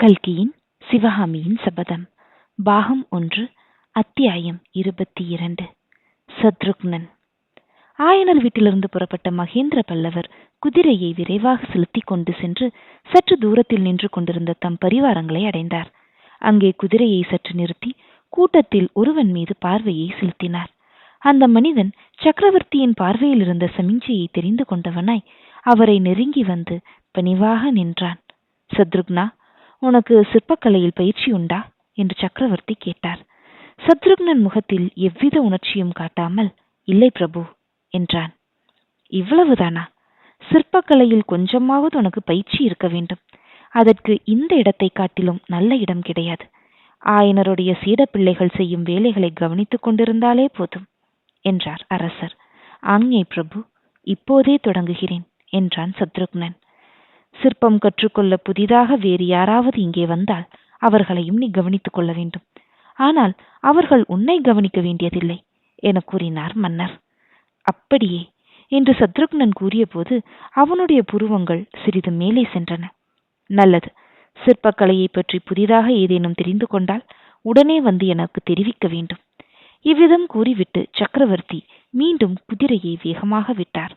கல்கியின் சிவகாமியின் சபதம். பாகம் ஒன்று அத்தியாயம் இருபத்தி இரண்டு. சத்ருக்னன். ஆயனர் வீட்டிலிருந்து புறப்பட்ட மகேந்திர பல்லவர் குதிரையை விரைவாக செலுத்திக் கொண்டு சென்று சற்று தூரத்தில் நின்று கொண்டிருந்த தம் பரிவாரங்களை அடைந்தார். அங்கே குதிரையை சற்று நிறுத்தி கூட்டத்தில் ஒருவன் மீது பார்வையை செலுத்தினார். அந்த மனிதன் சக்கரவர்த்தியின் பார்வையில் இருந்த சமிஞ்சையை தெரிந்து கொண்டவனாய் அவரை நெருங்கி வந்து பணிவாக நின்றான். சத்ருக்னா உனக்கு சிற்பக்கலையில் பயிற்சி உண்டா? என்று சக்கரவர்த்தி கேட்டார். சத்ருக்னன் முகத்தில் எவ்வித உணர்ச்சியும் காட்டாமல் இல்லை பிரபு என்றான். இவ்வளவுதானா? சிற்பக்கலையில் கொஞ்சமாவது உனக்கு பயிற்சி இருக்க வேண்டும். அதற்கு இந்த இடத்தை காட்டிலும் நல்ல இடம் கிடையாது. ஆயனருடைய சீட பிள்ளைகள் செய்யும் வேலைகளை கவனித்துக் கொண்டிருந்தாலே போதும் என்றார் அரசர். ஆஞ்ஞை பிரபு இப்போதே தொடங்குகிறேன் என்றான் சத்ருக்னன். சிற்பம் கற்றுக்கொள்ள புதிதாக வேறு யாராவது இங்கே வந்தால் அவர்களையும் நீ கவனித்துக் கொள்ள வேண்டும். ஆனால் அவர்கள் உன்னை கவனிக்க வேண்டியதில்லை என கூறினார் மன்னர். அப்படியே என்று சத்ருக்னன் கூறியபோது அவனுடைய புருவங்கள் சிறிது மேலே சென்றன. நல்லது சிற்பக்கலையை பற்றி புதிதாக ஏதேனும் தெரிந்து கொண்டால் உடனே வந்து எனக்கு தெரிவிக்க வேண்டும். இவ்விதம் கூறிவிட்டு சக்கரவர்த்தி மீண்டும் குதிரையை வேகமாக விட்டார்.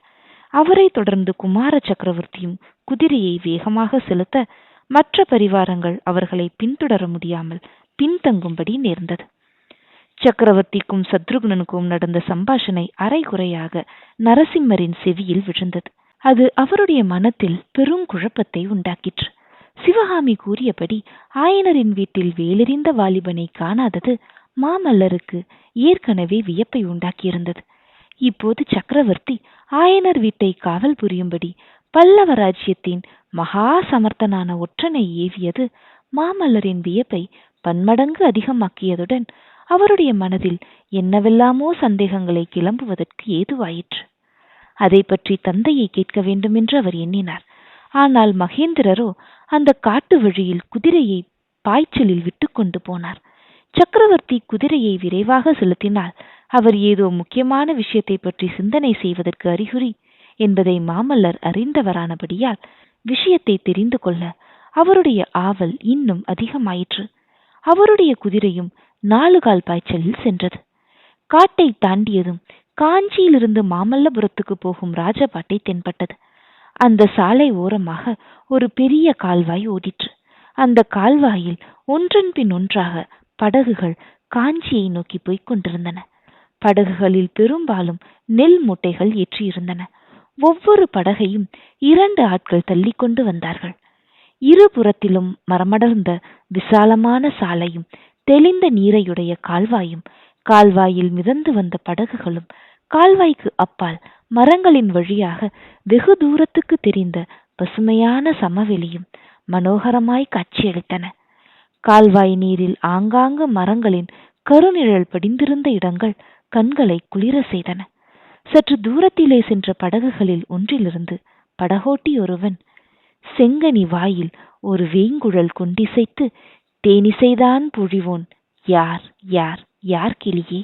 அவரை தொடர்ந்து குமார சக்கரவர்த்தியும் குதிரையை வேகமாக செலுத்த மற்ற பரிவாரங்கள் அவர்களை பின்தொடர முடியாமல் பின்தங்கும்படி நேர்ந்தது. சக்கரவர்த்திக்கும் சத்ருகுணனுக்கும் நடந்த சம்பாஷணை அரைகுறையாக நரசிம்மரின் செவியில் விழுந்தது. அது அவருடைய மனத்தில் பெரும் குழப்பத்தை உண்டாக்கிற்று. சிவகாமி கூறியபடி ஆயனரின் வீட்டில் வேலெறிந்த வாலிபனை காணாதது மாமல்லருக்கு ஏற்கனவே வியப்பை உண்டாக்கியிருந்தது. இப்போது சக்கரவர்த்தி ஆயனர் வீட்டை காவல் புரியும்படி பல்லவ ராஜ்யத்தின் மகா சமர்த்தனான ஒற்றனை ஏவியது மாமல்லரின் வியப்பை பன்மடங்கு அதிகமாக்கியதுடன் அவருடைய மனதில் என்னவெல்லாமோ சந்தேகங்களை கிளம்புவதற்கு ஏதுவாயிற்று. அதை பற்றி தந்தையை கேட்க வேண்டும் என்று அவர் எண்ணினார். ஆனால் மகேந்திரரோ அந்த காட்டு வழியில் குதிரையை பாய்ச்சலில் விட்டுக்கொண்டு போனார். சக்கரவர்த்தி குதிரையை விரைவாக செலுத்தினால் அவர் ஏதோ முக்கியமான விஷயத்தை பற்றி சிந்தனை செய்வதற்கு அறிகுறி என்பதை மாமல்லர் அறிந்தவரானபடியால் விஷயத்தை தெரிந்து கொள்ள அவருடைய ஆவல் இன்னும் அதிகமாயிற்று. அவருடைய குதிரையும் நாலு கால் பாய்ச்சலில் சென்றது. காட்டை தாண்டியதும் காஞ்சியிலிருந்து மாமல்லபுரத்துக்கு போகும் ராஜபாட்டை தென்பட்டது. அந்த சாலை ஓரமாக ஒரு பெரிய கால்வாய் ஓடிற்று. அந்த கால்வாயில் ஒன்றன் பின் ஒன்றாக படகுகள் காஞ்சியை நோக்கி போய்க் கொண்டிருந்தன. படகுகளில் பெரும்பாலும் நெல் மூட்டைகள் ஏற்றியிருந்தன. ஒவ்வொரு படகையும் இரண்டு ஆட்கள் தள்ளிக்கொண்டு வந்தார்கள். இருபுறத்திலும் மரமடர்ந்த விசாலமான சாலையும் தெளிந்த நீரையுடைய கால்வாயும் கால்வாயில் மிதந்து வந்த படகுகளும் கால்வாய்க்கு அப்பால் மரங்களின் வழியாக வெகு தூரத்துக்கு தெரிந்த பசுமையான சமவெளியும் மனோகரமாய் காட்சியளித்தன. கால்வாய் நீரில் ஆங்காங்கு மரங்களின் கருநிழல் படிந்திருந்த இடங்கள் கண்களை குளிர செய்தன. சற்று தூரத்திலே சென்ற படகுகளில் ஒன்றிலிருந்து படகோட்டி ஒருவன் செங்கனி வாயில் ஒரு வேங்குழல் கொண்டிசைத்து தேனிசைதான் பொழிவோன் யார் யார் யார் கிளியே?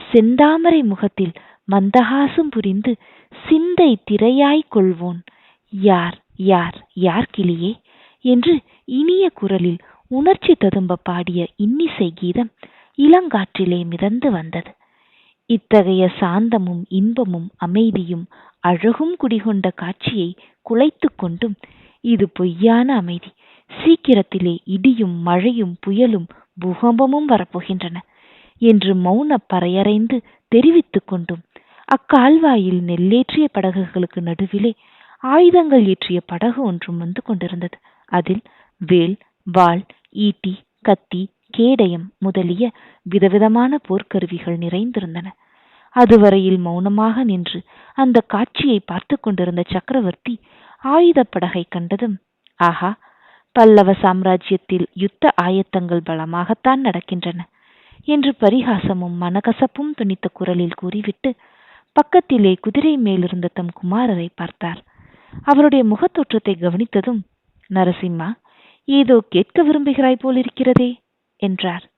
செந்தாமரை முகத்தில் மந்தகாசம் புரிந்து சிந்தை திரையாய் கொள்வோன் யார் யார் யார் கிளியே என்று இனிய குரலில் உணர்ச்சி ததும்ப பாடிய இன்னிசை கீதம் இளங்காற்றிலே மிதந்து வந்தது. இத்தகைய சாந்தமும் இன்பமும் அமைதியும் அழகும் குடிகொண்ட காட்சியை குலைத்து கொண்டும் இது பொய்யான அமைதி. சீக்கிரத்திலே இடியும் மழையும் புயலும் பூகம்பமும் வரப்போகின்றன என்று மௌன பறையறைந்து தெரிவித்துக் கொண்டும் அக்கால்வாயில் நெல்லேற்றிய படகுகளுக்கு நடுவிலே ஆயுதங்கள் ஏற்றிய படகு ஒன்றும் வந்து கொண்டிருந்தது. அதில் வேல் வாள் ஈட்டி கத்தி கேடயம் முதலிய விதவிதமான போர்க்கருவிகள் நிறைந்திருந்தன. அதுவரையில் மௌனமாக நின்று அந்த காட்சியை பார்த்து கொண்டிருந்த சக்கரவர்த்தி ஆயுத படகை கண்டதும் ஆஹா பல்லவ சாம்ராஜ்யத்தில் யுத்த ஆயத்தங்கள் பலமாகத்தான் நடக்கின்றன என்று பரிகாசமும் மனகசப்பும் துணித்த குரலில் கூறிவிட்டு பக்கத்திலே குதிரை மேலிருந்த தம் குமாரரை பார்த்தார். அவருடைய முகத்தோற்றத்தை கவனித்ததும் நரசிம்மா ஏதோ கேட்க விரும்புகிறாய் போலிருக்கிறதே. என்றார்.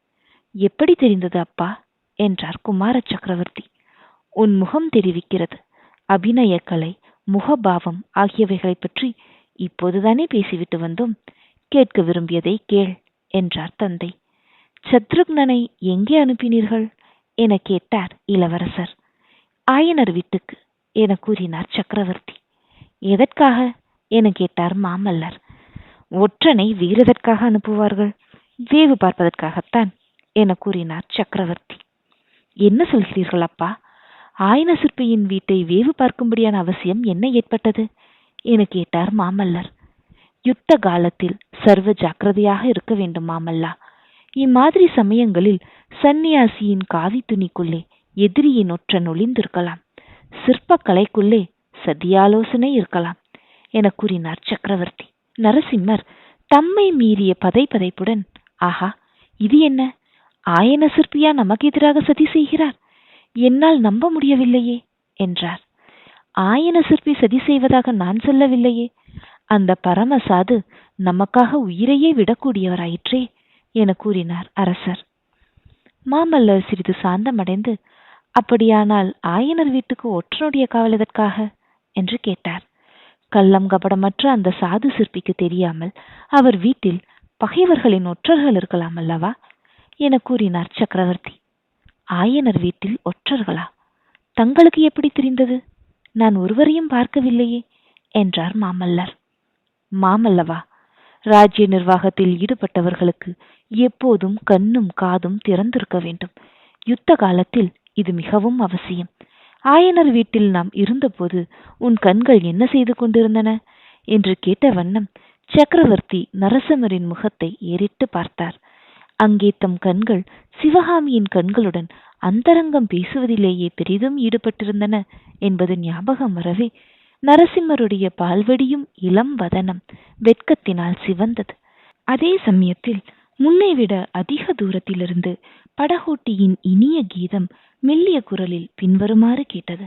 எப்படி தெரிந்தது அப்பா? என்றார் குமார சக்கரவர்த்தி. உன் முகம் தெரிவிக்கிறது. அபிநய கலை முகபாவம் ஆகியவைகளைப் பற்றி இப்போதுதானே பேசிவிட்டு வந்தோம். கேட்க விரும்பியதை கேள் என்றார் தந்தை. சத்ருக்னனை எங்கே அனுப்பினீர்கள்? என கேட்டார் இளவரசர். ஆயனர் வீட்டுக்கு என கூறினார் சக்கரவர்த்தி. எதற்காக? என கேட்டார் மாமல்லர். ஒற்றனை வேறெதற்காக அனுப்புவார்கள்? வேவு பார்ப்பதற்காகத்தான் என கூறினார் சக்கரவர்த்தி. என்ன சொல்கிறீர்கள் அப்பா? ஆயன சிற்பியின் வீட்டை வேவு பார்க்கும்படியான அவசியம் என்ன ஏற்பட்டது? என கேட்டார் மாமல்லர். யுத்த காலத்தில் சர்வ ஜாக்கிரதையாக இருக்க வேண்டும் மாமல்லா. இம்மாதிரி சமயங்களில் சந்நியாசியின் காவி துணிக்குள்ளே எதிரியின் ஒற்றன் ஒளிந்திருக்கலாம் சிற்பக்கலைக்குள்ளே சதியாலோசனை இருக்கலாம் என கூறினார் சக்கரவர்த்தி. நரசிம்மர் தம்மை மீறிய பதை பதைப்புடன் ஆஹா இது என்ன? ஆயன சிற்பியா நமக்கு எதிராக சதி செய்கிறார்? என்னால் நம்ப முடியவில்லையே என்றார். ஆயன சிற்பி சதி செய்வதாக நான் சொல்லவில்லையே அந்த பரம சாது நமக்காக உயிரையே விடக்கூடியவராயிற்றே என கூறினார் அரசர். மாமல்லர் சிறிது சாந்தமடைந்து அப்படியானால் ஆயனர் வீட்டுக்கு ஒற்றனுடைய காவல் எதற்காக? என்று கேட்டார். கள்ளம் கபடமற்ற அந்த சாது சிற்பிக்கு தெரியாமல் அவர் வீட்டில் பகைவர்களின் ஒற்றர்கள் இருக்கலாம் அல்லவா? என கூறினார் சக்கரவர்த்தி. ஆயனர் வீட்டில் ஒற்றர்களா? தங்களுக்கு எப்படி தெரிந்தது? நான் ஒருவரையும் பார்க்கவில்லையே என்றார் மாமல்லர். மாமல்லவா ராஜ்ய நிர்வாகத்தில் ஈடுபட்டவர்களுக்கு எப்போதும் கண்ணும் காதும் திறந்திருக்க வேண்டும். யுத்த காலத்தில் இது மிகவும் அவசியம். ஆயனர் வீட்டில் நாம் இருந்தபோது உன் கண்கள் என்ன செய்து கொண்டிருந்தன? என்று கேட்ட வண்ணம் சக்கரவர்த்தி நரசிம்மரின் முகத்தை ஏறிட்டு பார்த்தார். அங்கே தம் கண்கள் சிவகாமியின் கண்களுடன் அந்தரங்கம் பேசுவதிலேயே பெரிதும் ஈடுபட்டிருந்தன என்பது ஞாபகம் வரவே நரசிம்மருடைய பால்வடியும் இளம் வதனம் வெட்கத்தினால் சிவந்தது. அதே சமயத்தில் முன்னை விட அதிக தூரத்திலிருந்து படகோட்டியின் இனிய கீதம் மெல்லிய குரலில் பின்வருமாறு கேட்டது.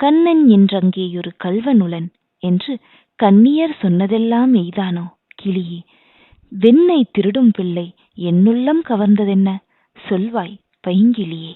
கண்ணன் என்றங்கேயொரு கல்வனுலன் என்று கண்ணியர் சொன்னதெல்லாம் எய்தானோ கிளியே? வெண்ணை திருடும் பிள்ளை என்னுள்ளம் கவர்ந்ததென்ன? சொல்வாய் பைங்கிளியே.